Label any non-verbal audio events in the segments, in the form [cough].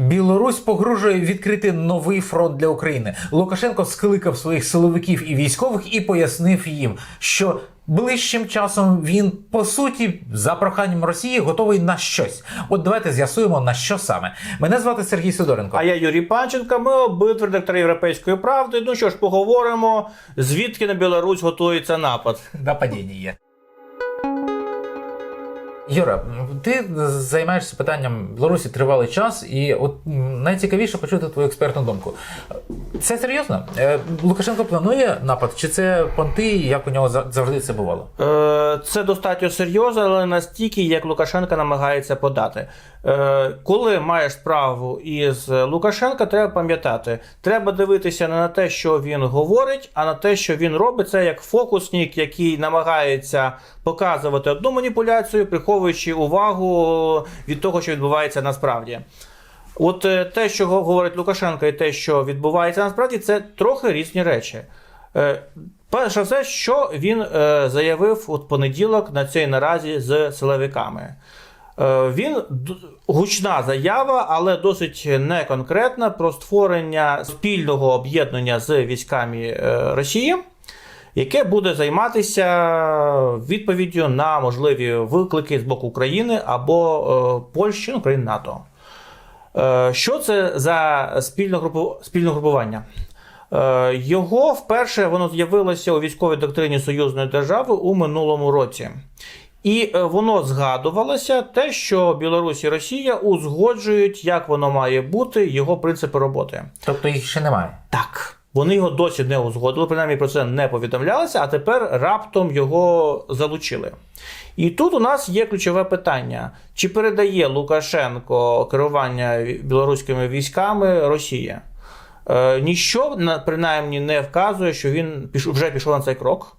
Білорусь погрожує відкрити новий фронт для України. Лукашенко скликав своїх силовиків і військових і пояснив їм, що ближчим часом він по суті за проханням Росії готовий на щось. От давайте з'ясуємо на що саме. Мене звати Сергій Сидоренко. А я Юрій Панченко. Ми обидва редактори Європейської правди. Ну що ж, поговоримо, звідки на Білорусь готується напад. Нападіння є. Юра, ти займаєшся питанням Білорусі тривалий час, і от найцікавіше почути твою експертну думку. Це серйозно? Е, Лукашенко планує напад, чи це понти, як у нього за- завжди це бувало? Е, Це достатньо серйозно, але настільки, як Лукашенко намагається подати. Е, Коли маєш справу із Лукашенка, треба пам'ятати, треба дивитися не на те, що він говорить, а на те, що він робить. Це як фокусник, який намагається показувати одну маніпуляцію, приховуючи увагу від того, що відбувається насправді. От е, те, що говорить Лукашенко, і те, що відбувається насправді, це трохи різні речі. Е, Перше все, що він е, заявив у понеділок на цій наразі з силовиками. Він гучна заява, але досить неконкретна про створення спільного об'єднання з військами Росії, яке буде займатися відповіддю на можливі виклики з боку України або Польщі, ну, НАТО. Е, Що це за спільне, групу, спільне групування? Е, Його вперше воно з'явилося у військовій доктрині союзної держави у минулому році. І е, воно згадувалося те, що Білорусь і Росія узгоджують, як воно має бути, його принципи роботи. Тобто їх ще немає. Так. Вони його досі не узгодили, принаймні про це не повідомлялося, а тепер раптом його залучили. І тут у нас є ключове питання: чи передає Лукашенко керування білоруськими військами Росія? Е, ніщо принаймні не вказує, що він вже пішов на цей крок.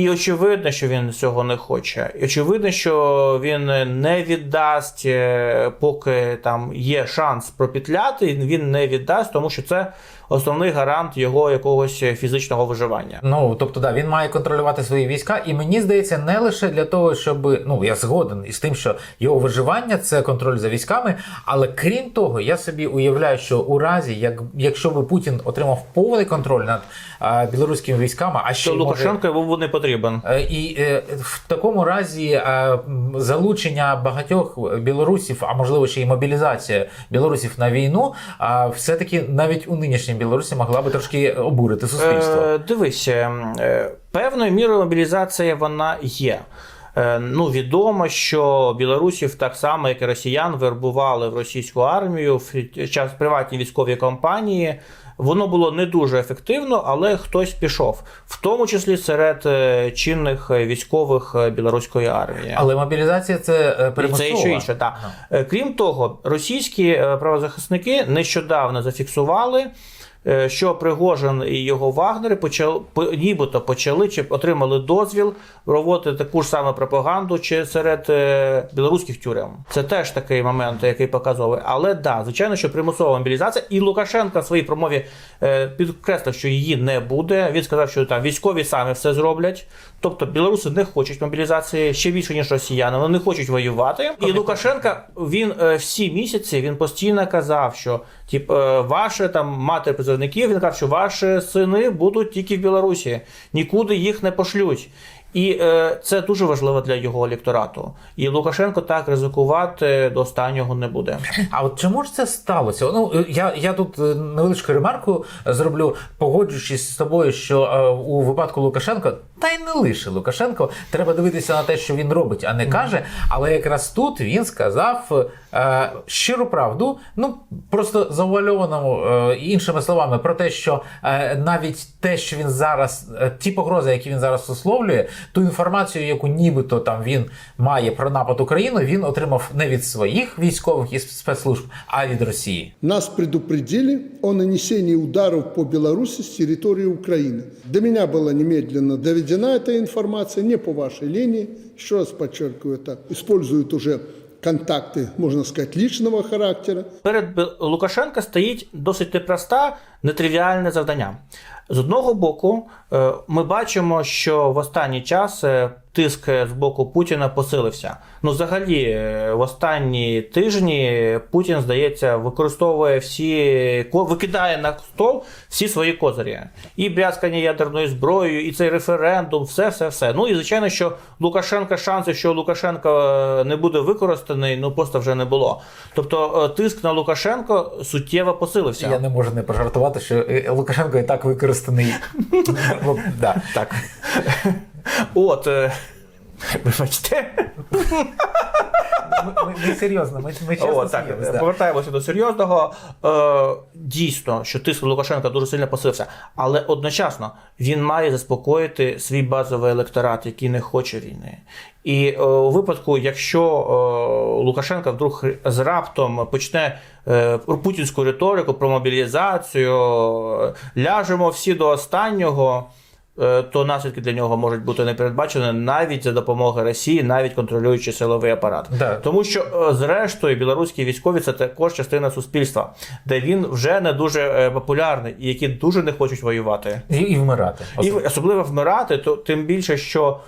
І очевидно, що він цього не хоче. І очевидно, що він не віддасть, е, поки там є шанс пропетляти, він не віддасть, тому що це основний гарант його якогось фізичного виживання. Ну тобто, да, він має контролювати свої війська, і мені здається, не лише для того, щоб ну я згоден із тим, що його виживання це контроль за військами. Але крім того, я собі уявляю, що у разі, як якщо би Путін отримав повний контроль над а, білоруськими військами, а ще Що може- Лукашенко йому не потрібен. Е, І е, в такому разі е, залучення багатьох білорусів, а можливо ще й мобілізація білорусів на війну, а все-таки навіть у нинішній Білорусі могла би трошки обурити суспільство. Е, дивись, е, певною мірою мобілізація вона є. Ну, відомо, що білорусів так само, як і росіян, вербували в російську армію в час приватні військові компанії. Воно було не дуже ефективно, але хтось пішов, в тому числі серед е, чинних е, військових е, білоруської армії. Але мобілізація це І примусова. це і інше, так. Крім того, російські правозахисники нещодавно зафіксували. Е, Що Пригожин і його вагнери почали по- нібито почали чи отримали дозвіл проводити таку ж саме пропаганду чи серед е, білоруських тюрем. Це теж такий момент, який показовує. Але да, звичайно, що примусова мобілізація, і Лукашенко в своїй промові е, підкреслив, що її не буде. Він сказав, що там військові самі все зроблять. Тобто білоруси не хочуть мобілізації ще більше ніж росіяни. Вони не хочуть воювати. І Лукашенка він е, всі місяці він постійно казав, що тип е, ваше там мати призовників. Він казав, що ваші сини будуть тільки в Білорусі, нікуди їх не пошлють. І е, це дуже важливо для його електорату. І Лукашенко так ризикувати до останнього не буде. А от чому ж це сталося? Ну е, я, я тут е, невеличку ремарку зроблю, погоджуючись з тобою, що е, у випадку Лукашенка, та й не лише Лукашенко, треба дивитися на те, що він робить, а не каже. Але якраз тут він сказав е, щиру правду, ну просто завуальованому е, іншими словами, про те, що е, навіть те, що він зараз, е, ті погрози, які він зараз висловлює, ту інформацію, яку нібито там він має про напад України, він отримав не від своїх військових і спецслужб, а від Росії. Нас предупредили о нанесении ударов по Беларуси с территории Украины. До меня была немедленно доведена эта информация, не по вашей линии. Еще раз подчеркиваю, это используют уже контакты, можно сказать, личного характера. Перед Лукашенка стоїть досить непроста, нетривіальне завдання. З одного боку, е, ми бачимо, що в останній час е, тиск з боку Путіна посилився. Ну, взагалі, е, в останні тижні Путін, здається, використовує всі викидає на стол всі свої козирі. І брязкання ядерною зброєю, і цей референдум, все, все, все. Ну і звичайно, що Лукашенка шансів, що Лукашенко е, не буде використаний, ну просто вже не було. Тобто е, тиск на Лукашенко суттєво посилився. Я не можу не пожартувати, що Лукашенко і так використаний. [laughs] Так. От. е, Вибачте. Ми, ми, ми серйозно, ми, ми чесно О, так, сміємось, да. повертаємося до серйозного. Е, дійсно, що тиск Лукашенка дуже сильно посилився, але одночасно він має заспокоїти свій базовий електорат, який не хоче війни. І е, у випадку, якщо е, Лукашенко вдруг з раптом почне е, путінську риторику про мобілізацію, ляжемо всі до останнього. Е, То наслідки для нього можуть бути непередбачені навіть за допомогою Росії, навіть контролюючи силовий апарат. Да. Тому що, е, зрештою, білоруські військові це також частина суспільства, де він вже не дуже е, популярний і які дуже не хочуть воювати. І, і вмирати. І особливо вмирати, то тим більше, що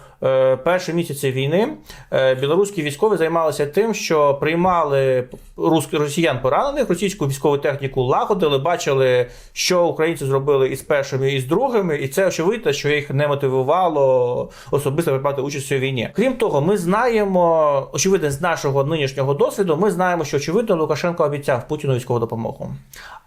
перші місяці війни е, білоруські військові займалися тим, що приймали рус- росіян поранених, російську військову техніку лагодили, бачили, що українці зробили із першими і з другими, і це очевидно, що їх не мотивувало особисто приймати участь у війні. Крім того, ми знаємо, очевидно, з нашого нинішнього досвіду, ми знаємо, що очевидно Лукашенко обіцяв Путіну військову допомогу.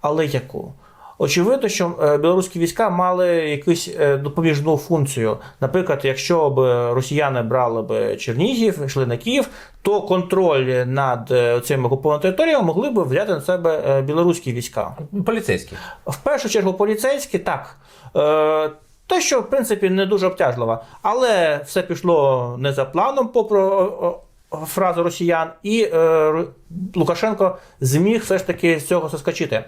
Але яку? Очевидно, що е, білоруські війська мали якусь е, допоміжну функцію. Наприклад, якщо б росіяни брали б Чернігів, йшли на Київ, то контроль над е, цими окупованими територіями могли б взяти на себе білоруські війська. Поліцейський. В першу чергу поліцейські так. Те, що в принципі не дуже обтяжливо, але все пішло не за планом, попри фразу росіян, і е, Лукашенко зміг все ж таки з цього соскочити.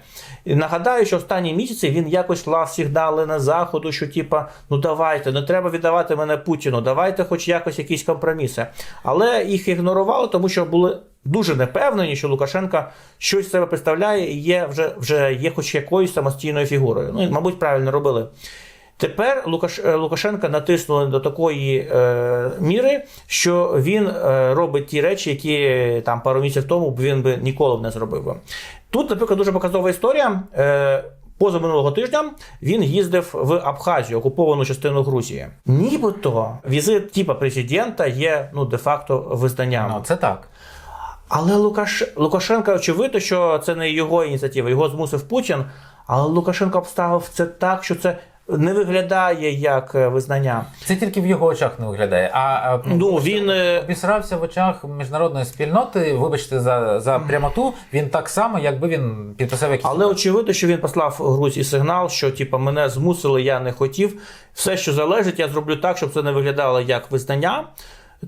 І нагадаю, що останні місяці він якось лав сигнали на заходу, що типа, ну давайте, не треба віддавати мене Путіну, давайте хоч якось якісь компроміси. Але їх ігнорували, тому що були дуже непевнені, що Лукашенко щось себе представляє і є вже, вже є хоч якоюсь самостійною фігурою. Ну, і, мабуть, правильно робили. Тепер Лукаш, е, Лукашенка натиснули до такої е, міри, що він е, робить ті речі, які там пару місяців тому він би ніколи б не зробив. би. Тут, наприклад, дуже показова історія. Е, Позаминулого тижня він їздив в Абхазію, окуповану частину Грузії. Нібито візит типа президента є ну де-факто визнанням. Ну, це так. Але Лукаш... Лукашенка, очевидно, що це не його ініціатива, його змусив Путін. Але Лукашенко обставив це так, що це не виглядає як е, визнання. Це тільки в його очах не виглядає. А, а Ну він е, обісрався в очах міжнародної спільноти. Вибачте за, за прямоту. Він так само, якби він підписав якісь. але очевидно, що він послав Грузії сигнал, що типа мене змусили, я не хотів. Все, що залежить, я зроблю так, щоб це не виглядало як визнання.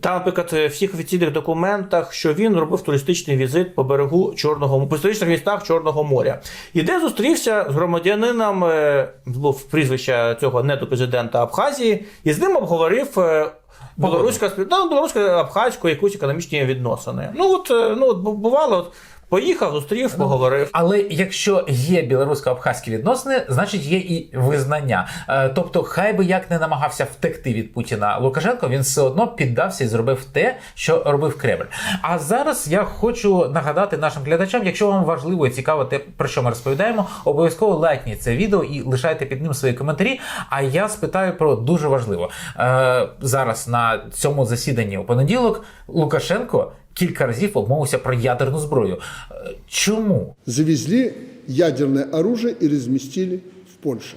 Там, наприклад, в всіх офіційних документах, що він робив туристичний візит по берегу Чорного по історичних містах Чорного моря, і де зустрівся з громадянином, е, був прізвище цього недопрезидента Абхазії, і з ним обговорив. е, Білоруська спів... ну, білоруська абхазько якусь економічні відносини. Ну от е, ну от бувало, от поїхав, зустрів, поговорив. Але якщо є білорусько-абхазькі відносини, значить є і визнання. Е, Тобто, хай би як не намагався втекти від Путіна Лукашенко, він все одно піддався і зробив те, що робив Кремль. А зараз я хочу нагадати нашим глядачам, якщо вам важливо і цікаво те, про що ми розповідаємо, обов'язково лайкніть це відео і лишайте під ним свої коментарі. А я спитаю про дуже важливо. Е, Зараз на цьому засіданні у понеділок Лукашенко. Кілька разів обмовився про ядерну зброю. Е, Чому? Завезли ядерное оружие и разместили в Польше.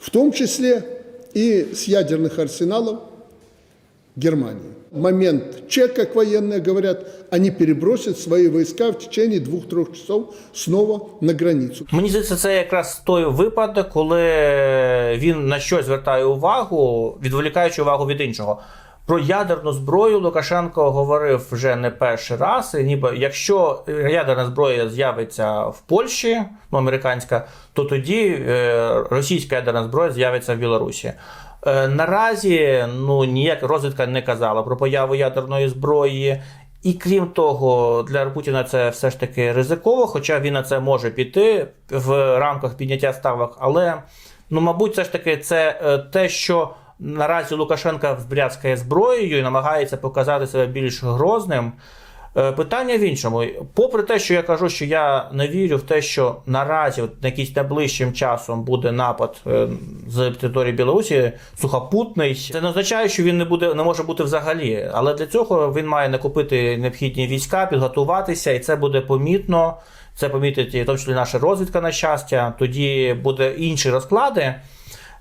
В том числе и с ядерных арсеналов Германии. Момент чек, как военные говорят, они перебросят свои войска в течение двух-трех часов снова на границу. Мені здається, це якраз той випадок, коли він на щось звертає увагу, відволікаючи увагу від іншого. Про ядерну зброю Лукашенко говорив вже не перший раз. І ніби якщо ядерна зброя з'явиться в Польщі, ну американська, то тоді е, російська ядерна зброя з'явиться в Білорусі. Е, наразі ну ніяк розвідка не казала про появу ядерної зброї. І крім того, для Путіна це все ж таки ризиково, хоча він на це може піти в рамках підняття ставок. Але ну, мабуть, все ж таки, це е, те, що наразі Лукашенка збряцькає зброєю і намагається показати себе більш грозним. Е, Питання в іншому. Попри те, що я кажу, що я не вірю в те, що наразі, от якийсь найближчим часом буде напад е, з території Білорусі сухопутний, це не означає, що він не буде не може бути взагалі. Але для цього він має накопити необхідні війська, підготуватися, і це буде помітно. Це помітить в тому числі наша розвідка на щастя. Тоді буде інші розклади.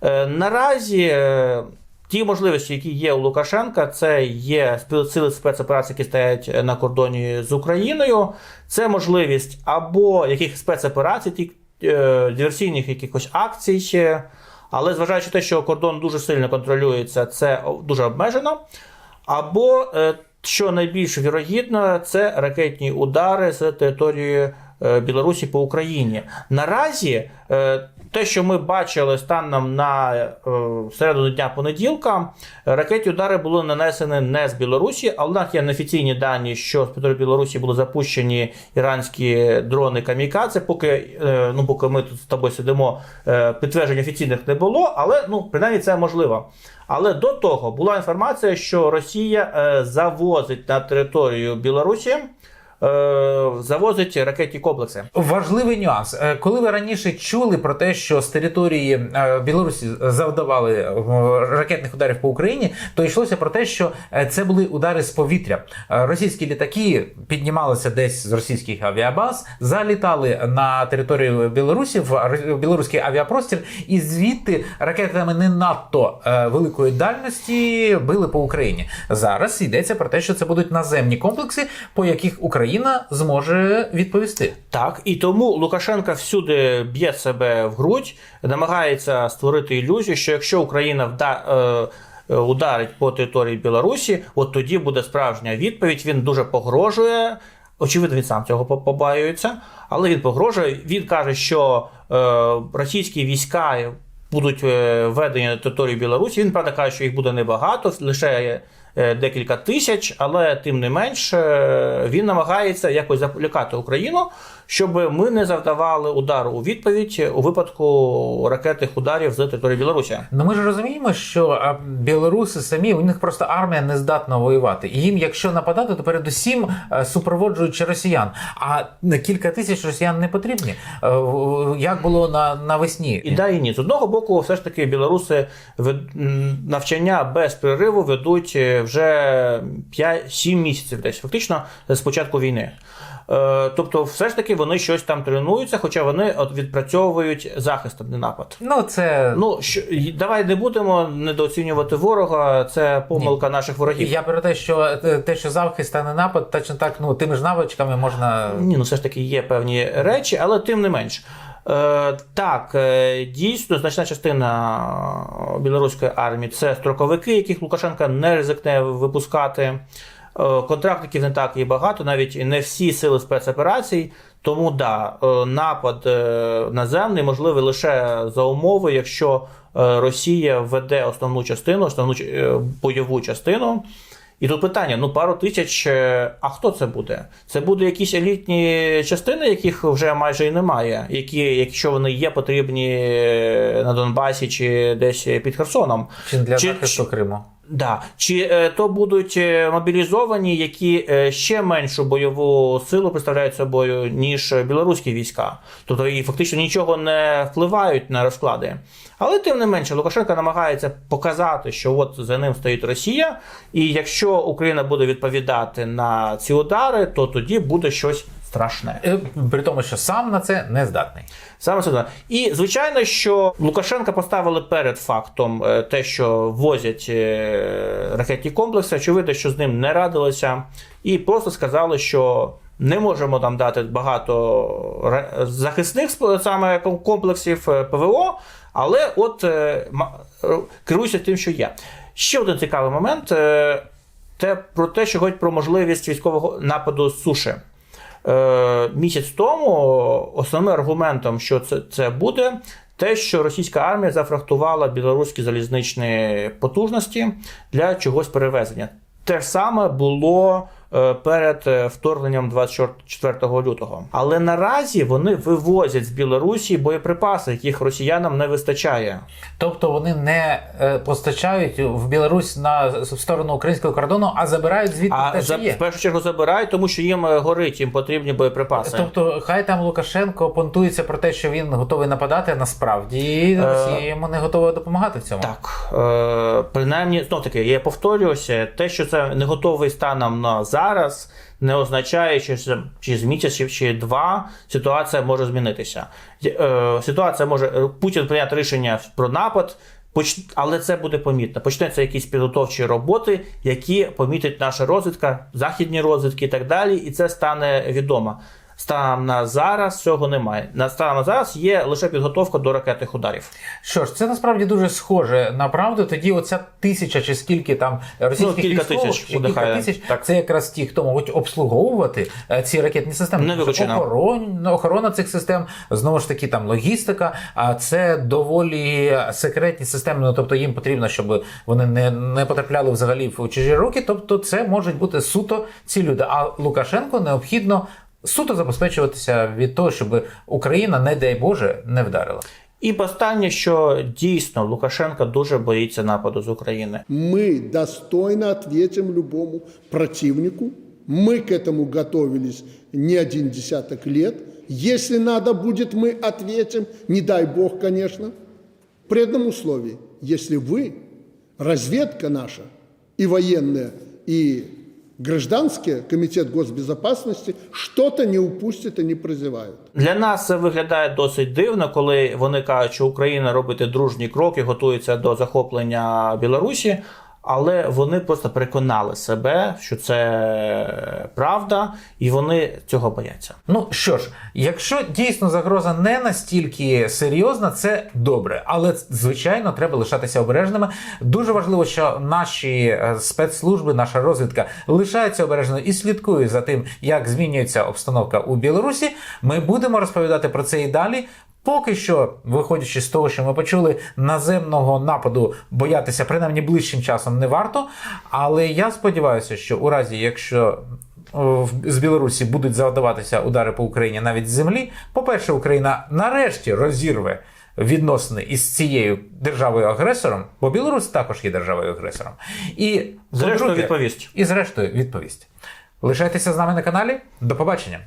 Е, Наразі е, ті можливості, які є у Лукашенка, це є сили спецоперацій, які стоять на кордоні з Україною. Це можливість або яких спецоперацій, е, диверсійних якихось акцій. Але зважаючи на те, що кордон дуже сильно контролюється, це дуже обмежено. Або, е, що найбільш вірогідно, це ракетні удари з території е, Білорусі по Україні. Наразі е, те, що ми бачили станом на е, середу дня понеділка, ракетні удари були нанесені не з Білорусі, але нас є неофіційні дані, що з території Білорусі були запущені іранські дрони камікадзе. Поки, е, ну, поки ми тут з тобою сидимо, е, підтверджень офіційних не було, але ну, принаймні це можливо. Але до того була інформація, що Росія завозить на територію Білорусі. Е, Завозить ракетні комплекси. Важливий нюанс. Е, Коли ви раніше чули про те, що з території е, Білорусі завдавали ракетних ударів по Україні, то йшлося про те, що це були удари з повітря. Російські літаки піднімалися десь з російських авіабаз, залітали на територію Білорусі в білоруський авіапростір, і звідти ракетами не надто великої дальності били по Україні. Зараз йдеться про те, що це будуть наземні комплекси, по яких Україна зможе відповісти. Так, і тому Лукашенка всюди б'є себе в грудь, намагається створити ілюзію, що якщо Україна вда, е, ударить по території Білорусі, от тоді буде справжня відповідь. Він дуже погрожує. Очевидно, він сам цього по- побаюється, але він погрожує. Він каже, що е, російські війська будуть е, введені на територію Білорусі. Він правда каже, що їх буде небагато, лише декілька тисяч, але тим не менш е, він намагається якось заполякати Україну, щоб ми не завдавали удару у відповідь у випадку ракетних ударів з території Білорусі. Ну ми ж розуміємо, що білоруси самі у них просто армія не здатна воювати. І їм, якщо нападати, то передусім е, супроводжуючи росіян. А кілька тисяч росіян не потрібні. Е, Як було на навесні? І да, і ні. З одного боку, все ж таки, білоруси навчання без перериву ведуть е, вже 5-7 місяців десь, фактично з початку війни. Е, Тобто, все ж таки вони щось там тренуються, хоча вони от відпрацьовують захист, а не напад. Ну це Ну що давай не будемо недооцінювати ворога. Це помилка наших ворогів. я про те, що е, те, що захист, а не напад, точно так, ну тими ж навичками можна. Ні, ну все ж таки є певні речі, але тим не менш. Е, так, е, дійсно, значна частина білоруської армії це строковики, яких Лукашенка не ризикне випускати. Е, контрактників не так і багато, навіть не всі сили спецоперацій. Тому да, е, напад е, наземний можливий лише за умови, якщо е, Росія веде основну частину, основну е, бойову частину. І тут питання: ну пару тисяч. е, А хто це буде? Це буде якісь елітні частини, яких вже майже і немає, які, якщо вони є, потрібні е, на Донбасі чи десь під Херсоном. Чи для Чи- захисту Криму? Да. Чи е, то будуть е, мобілізовані, які е, ще меншу бойову силу представляють собою, ніж білоруські війська. Тобто і фактично нічого не впливають на розклади. Але тим не менше, Лукашенко намагається показати, що от за ним стоїть Росія, і якщо Україна буде відповідати на ці удари, то тоді буде щось страшне. Е, При тому, що сам на це не здатний. Саме сюди. І звичайно, що Лукашенка поставили перед фактом е, те, що возять е, ракетні комплекси. Очевидно, що з ним не радилися, і просто сказали, що не можемо там дати багато захисних саме комплексів ПВО, але от керуйся тим, що є. Ще один цікавий момент. Те про те, що говорить про можливість військового нападу з суші. Е, місяць тому основним аргументом, що це, це буде, те, що російська армія зафрахтувала білоруські залізничні потужності для чогось перевезення. Те ж саме було перед е, вторгненням 24 лютого. Але наразі вони вивозять з Білорусі боєприпаси, яких росіянам не вистачає. Тобто вони не е, постачають в Білорусь на в сторону українського кордону, а забирають звідти А те, за, що є. в першу чергу забирають, тому що їм е, горить, їм потрібні боєприпаси. Тобто, хай там Лукашенко понтується про те, що він готовий нападати, насправді Росія йому не готова допомагати в цьому. Так, е, принаймні, знов таки, я повторююся, те, що це не готовий станом на зараз, не означає, що через місяць чи- чи два ситуація може змінитися. Е, ситуація може е, Путін прийняти рішення про напад. Але це буде помітно. Почнеться якісь підготовчі роботи, які помітить наша розвідка, західні розвідки і так далі, і це стане відомо. Станом на зараз цього немає. На станом на зараз є лише підготовка до ракетних ударів. Що ж, це насправді дуже схоже на правду. Тоді оця тисяча чи скільки там російських Ну, кілька військових, тисяч чи кілька тисяч, Так. це якраз ті, хто можуть обслуговувати е, ці ракетні системи. Не виключено. охорон- охорона цих систем, знову ж таки, там логістика, а це доволі секретні системи. Ну тобто їм потрібно, щоб вони не, не потрапляли взагалі в чужі руки. Тобто, це можуть бути суто ці люди. А Лукашенко необхідно Суто забезпечуватися від того, щоб Україна, не дай Боже, не вдарила. І останнє, що дійсно Лукашенко дуже боїться нападу з України. Мы достойно ответим любому противнику. Мы к этому готовились не один десяток лет. Если надо будет, мы ответим. Не дай бог, конечно. При одном условии. Если вы, разведка наша, и военная, и гражданская, комитет госбезопасности, что-то не упустит и не прозевают. Для нас це виглядає досить дивно, коли вони кажуть, що Україна робить дружні кроки, готується до захоплення Білорусі. Але вони просто переконали себе, що це правда, і вони цього бояться. Ну що ж, якщо дійсно загроза не настільки серйозна, це добре. Але звичайно треба лишатися обережними. Дуже важливо, що наші е, спецслужби, наша розвідка лишається обережною і слідкує за тим, як змінюється обстановка у Білорусі. Ми будемо розповідати про це і далі. Поки що, виходячи з того, що ми почули, наземного нападу боятися принаймні ближчим часом не варто. Але я сподіваюся, що у разі, якщо в- з Білорусі будуть завдаватися удари по Україні навіть з землі, по-перше, Україна нарешті розірве відносини із цією державою агресором, бо Білорусь також є державою агресором. І Зрештою, відповість. І зрештою відповість. Лишайтеся з нами на каналі. До побачення.